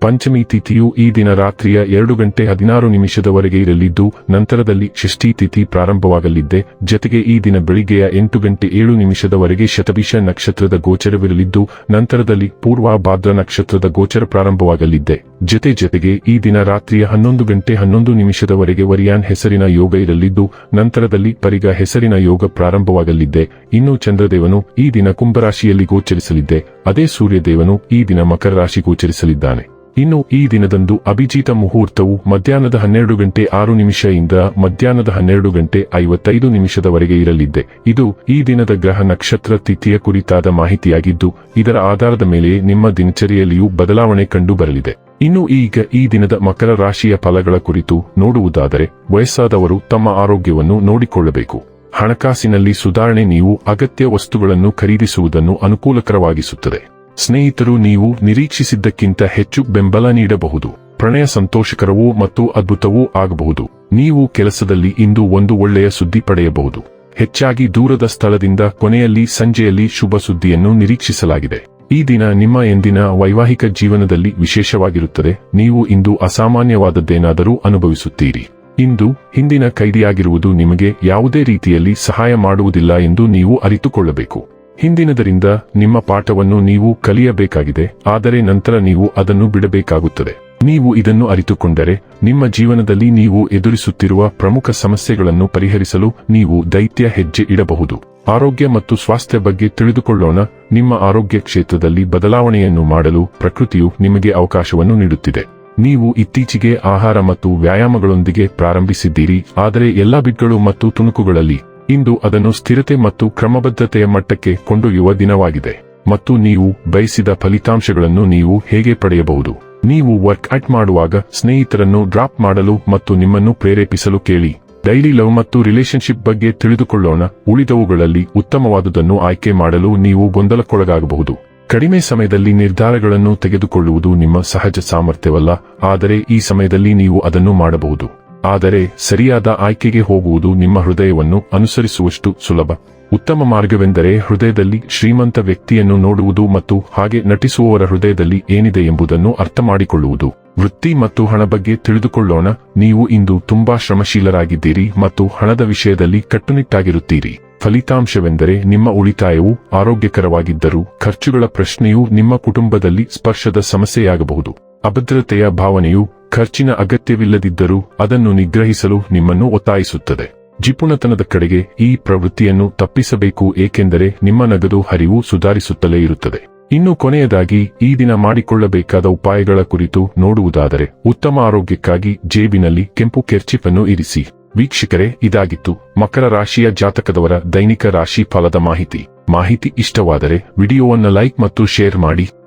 ಪಂಚಮಿ ತಿಥಿಯು ಈ ದಿನ ರಾತ್ರಿಯ ಎರಡು ಗಂಟೆ ಹದಿನಾರು ನಿಮಿಷದವರೆಗೆ ಇರಲಿದ್ದು, ನಂತರದಲ್ಲಿ ಷಷ್ಠಿ ತಿಥಿ ಪ್ರಾರಂಭವಾಗಲಿದ್ದೆ. ಜತೆಗೆ ಈ ದಿನ ಬೆಳಿಗ್ಗೆಯ ಎಂಟು ಗಂಟೆ ಏಳು ನಿಮಿಷದವರೆಗೆ ಶತಭಿಷ ನಕ್ಷತ್ರದ ಗೋಚರವಿರಲಿದ್ದು, ನಂತರದಲ್ಲಿ ಪೂರ್ವ ಭಾದ್ರ ನಕ್ಷತ್ರದ ಗೋಚರ ಪ್ರಾರಂಭವಾಗಲಿದ್ದೆ. ಜತೆ ಜತೆಗೆ ಈ ದಿನ ರಾತ್ರಿಯ ಹನ್ನೊಂದು ಗಂಟೆ ಹನ್ನೊಂದು ನಿಮಿಷದವರೆಗೆ ವರಿಯಾನ್ ಹೆಸರಿನ ಯೋಗ ಇರಲಿದ್ದು, ನಂತರದಲ್ಲಿ ಪರಿಗ ಹೆಸರಿನ ಯೋಗ ಪ್ರಾರಂಭವಾಗಲಿದ್ದೆ. ಇನ್ನು ಚಂದ್ರದೇವನು ಈ ದಿನ ಕುಂಭರಾಶಿಯಲ್ಲಿ ಗೋಚರಿಸಲಿದ್ದೆ. ಅದೇ ಸೂರ್ಯದೇವನು ಈ ದಿನ ಮಕರ ರಾಶಿ ಗೋಚರಿಸಲಿದ್ದಾನೆ. ಇನ್ನು ಈ ದಿನದಂದು ಅಭಿಜಿತ ಮುಹೂರ್ತವು ಮಧ್ಯಾಹ್ನದ ಹನ್ನೆರಡು ಗಂಟೆ ಆರು ನಿಮಿಷದಿಂದ ಮಧ್ಯಾಹ್ನದ ಹನ್ನೆರಡು ಗಂಟೆ ಐವತ್ತೈದು ನಿಮಿಷದವರೆಗೆ ಇರಲಿದ್ದೆ. ಇದು ಈ ದಿನದ ಗ್ರಹ ನಕ್ಷತ್ರ ತಿಥಿಯ ಕುರಿತಾದ ಮಾಹಿತಿಯಾಗಿದ್ದು, ಇದರ ಆಧಾರದ ಮೇಲೆ ನಿಮ್ಮ ದಿನಚರಿಯಲ್ಲಿಯೂ ಬದಲಾವಣೆ ಕಂಡು ಬರಲಿದೆ ಇನ್ನು ಈಗ ಈ ದಿನದ ಮಕರ ರಾಶಿಯ ಫಲಗಳ ಕುರಿತು ನೋಡುವುದಾದರೆ, ವಯಸ್ಸಾದವರು ತಮ್ಮ ಆರೋಗ್ಯವನ್ನು ನೋಡಿಕೊಳ್ಳಬೇಕು. ಹಣಕಾಸಿನಲ್ಲಿ ಸುಧಾರಣೆ ನೀವು ಅಗತ್ಯ ವಸ್ತುಗಳನ್ನು ಖರೀದಿಸುವುದನ್ನು ಅನುಕೂಲಕರವಾಗಿಸುತ್ತದೆ. ಸ್ನೇಹಿತರು, ನೀವು ನಿರೀಕ್ಷಿಸಿದ್ದಕ್ಕಿಂತ ಹೆಚ್ಚು ಬೆಂಬಲ ನೀಡಬಹುದು. ಪ್ರಣಯ ಸಂತೋಷಕರವೂ ಮತ್ತು ಅದ್ಭುತವೂ ಆಗಬಹುದು. ನೀವು ಕೆಲಸದಲ್ಲಿ ಇಂದು ಒಂದು ಒಳ್ಳೆಯ ಸುದ್ದಿ ಪಡೆಯಬಹುದು. ಹೆಚ್ಚಾಗಿ ದೂರದ ಸ್ಥಳದಿಂದ ಕೊನೆಯಲ್ಲಿ ಸಂಜೆಯಲ್ಲಿ ಶುಭ ಸುದ್ದಿಯನ್ನು ನಿರೀಕ್ಷಿಸಲಾಗಿದೆ. ಈ ದಿನ ನಿಮ್ಮ ಎಂದಿನ ವೈವಾಹಿಕ ಜೀವನದಲ್ಲಿ ವಿಶೇಷವಾಗಿರುತ್ತದೆ. ನೀವು ಇಂದು ಅಸಾಮಾನ್ಯವಾದದ್ದೇನಾದರೂ ಅನುಭವಿಸುತ್ತೀರಿ. ಇಂದು ಹಿಂದಿನ ಕೈದಿಯಾಗಿರುವುದು ನಿಮಗೆ ಯಾವುದೇ ರೀತಿಯಲ್ಲಿ ಸಹಾಯ ಮಾಡುವುದಿಲ್ಲ ಎಂದು ನೀವು ಅರಿತುಕೊಳ್ಳಬೇಕು. ಹಿಂದಿನದರಿಂದ ನಿಮ್ಮ ಪಾಠವನ್ನು ನೀವು ಕಲಿಯಬೇಕಾಗಿದೆ, ಆದರೆ ನಂತರ ನೀವು ಅದನ್ನು ಬಿಡಬೇಕಾಗುತ್ತದೆ. ನೀವು ಇದನ್ನು ಅರಿತುಕೊಂಡರೆ, ನಿಮ್ಮ ಜೀವನದಲ್ಲಿ ನೀವು ಎದುರಿಸುತ್ತಿರುವ ಪ್ರಮುಖ ಸಮಸ್ಯೆಗಳನ್ನು ಪರಿಹರಿಸಲು ನೀವು ದೈತ್ಯ ಹೆಜ್ಜೆ ಇಡಬಹುದು. ಆರೋಗ್ಯ ಮತ್ತು ಸ್ವಾಸ್ಥ್ಯ ಬಗ್ಗೆ ತಿಳಿದುಕೊಳ್ಳೋಣ, ನಿಮ್ಮ ಆರೋಗ್ಯ ಕ್ಷೇತ್ರದಲ್ಲಿ ಬದಲಾವಣೆಯನ್ನು ಮಾಡಲು ಪ್ರಕೃತಿಯು ನಿಮಗೆ ಅವಕಾಶವನ್ನು ನೀಡುತ್ತಿದೆ. ನೀವು ಇತ್ತೀಚೆಗೆ ಆಹಾರ ಮತ್ತು ವ್ಯಾಯಾಮಗಳೊಂದಿಗೆ ಪ್ರಾರಂಭಿಸಿದ್ದೀರಿ, ಆದರೆ ಎಲ್ಲಾ ಬಿಟ್ಗಳು ಮತ್ತು ತುಣುಕುಗಳಲ್ಲಿ ಇಂದು ಅದನ್ನು ಸ್ಥಿರತೆ ಮತ್ತು ಕ್ರಮಬದ್ಧತೆಯ ಮಟ್ಟಕ್ಕೆ ಕೊಂಡೊಯ್ಯುವ ದಿನವಾಗಿದೆ. ಮತ್ತು ನೀವು ಬಯಸಿದ ಫಲಿತಾಂಶಗಳನ್ನು ನೀವು ಹೇಗೆ ಪಡೆಯಬಹುದು? ನೀವು ವರ್ಕ್ಔಟ್ ಮಾಡುವಾಗ ಸ್ನೇಹಿತರನ್ನು ಡ್ರಾಪ್ ಮಾಡಲು ಮತ್ತು ನಿಮ್ಮನ್ನು ಪ್ರೇರೇಪಿಸಲು ಕೇಳಿ. ಡೈಲಿ ಲವ್ ಮತ್ತು ರಿಲೇಶನ್ಶಿಪ್ ಬಗ್ಗೆ ತಿಳಿದುಕೊಳ್ಳೋಣ. ಉಳಿದವುಗಳಲ್ಲಿ ಉತ್ತಮವಾದುದನ್ನು ಆಯ್ಕೆ ಮಾಡಲು ನೀವು ಗೊಂದಲಕ್ಕೊಳಗಾಗಬಹುದು. ಕಡಿಮೆ ಸಮಯದಲ್ಲಿ ನಿರ್ಧಾರಗಳನ್ನು ತೆಗೆದುಕೊಳ್ಳುವುದು ನಿಮ್ಮ ಸಹಜ ಸಾಮರ್ಥ್ಯವಲ್ಲ. ಆದರೆ ಈ ಸಮಯದಲ್ಲಿ ನೀವು ಅದನ್ನು ಮಾಡಬಹುದು. ಆದರೆ ಸರಿಯಾದ ಆಯ್ಕೆಗೆ ಹೋಗುವುದು ನಿಮ್ಮ ಹೃದಯವನ್ನು ಅನುಸರಿಸುವಷ್ಟು ಸುಲಭ. ಉತ್ತಮ ಮಾರ್ಗವೆಂದರೆ ಹೃದಯದಲ್ಲಿ ಶ್ರೀಮಂತ ವ್ಯಕ್ತಿಯನ್ನು ನೋಡುವುದು ಮತ್ತು ಹಾಗೆ ನಟಿಸುವವರ ಹೃದಯದಲ್ಲಿ ಏನಿದೆ ಎಂಬುದನ್ನು ಅರ್ಥಮಾಡಿಕೊಳ್ಳುವುದು. ವೃತ್ತಿ ಮತ್ತು ಹಣ ಬಗ್ಗೆ ತಿಳಿದುಕೊಳ್ಳೋಣ. ನೀವು ಇಂದು ತುಂಬಾ ಶ್ರಮಶೀಲರಾಗಿದ್ದೀರಿ ಮತ್ತು ಹಣದ ವಿಷಯದಲ್ಲಿ ಕಟ್ಟುನಿಟ್ಟಾಗಿರುತ್ತೀರಿ. ಫಲಿತಾಂಶವೆಂದರೆ ನಿಮ್ಮ ಉಳಿತಾಯವು ಆರೋಗ್ಯಕರವಾಗಿದ್ದರೂ ಖರ್ಚುಗಳ ಪ್ರಶ್ನೆಯು ನಿಮ್ಮ ಕುಟುಂಬದಲ್ಲಿ ಸ್ಪರ್ಶದ ಸಮಸ್ಯೆಯಾಗಬಹುದು. ಅಭದ್ರತೆಯ ಭಾವನೆಯು ಖರ್ಚಿನ ಅಗತ್ಯವಿಲ್ಲದಿದ್ದರೂ ಅದನ್ನು ನಿಗ್ರಹಿಸಲು ನಿಮ್ಮನ್ನು ಒತ್ತಾಯಿಸುತ್ತದೆ. ಜಿಪುಣತನದ ಕಡೆಗೆ ಈ ಪ್ರವೃತ್ತಿಯನ್ನು ತಪ್ಪಿಸಬೇಕು, ಏಕೆಂದರೆ ನಿಮ್ಮ ನಗದು ಹರಿವು ಸುಧಾರಿಸುತ್ತಲೇ ಇರುತ್ತದೆ. ಇನ್ನು ಕೊನೆಯದಾಗಿ, ಈ ದಿನ ಮಾಡಿಕೊಳ್ಳಬೇಕಾದ ಉಪಾಯಗಳ ಕುರಿತು ನೋಡುವುದಾದರೆ, ಉತ್ತಮ ಆರೋಗ್ಯಕ್ಕಾಗಿ ಜೇಬಿನಲ್ಲಿ ಕೆಂಪು ಕೆರ್ಚಿಪನ್ನು ಇರಿಸಿ. ವೀಕ್ಷಕರೇ, ಇದಾಗಿತ್ತು ಮಕರ ರಾಶಿಯ ಜಾತಕದವರ ದೈನಿಕ ರಾಶಿ ಫಲದ ಮಾಹಿತಿ. ಮಾಹಿತಿ ಇಷ್ಟವಾದರೆ ವಿಡಿಯೋವನ್ನು ಲೈಕ್ ಮತ್ತು ಶೇರ್ ಮಾಡಿ.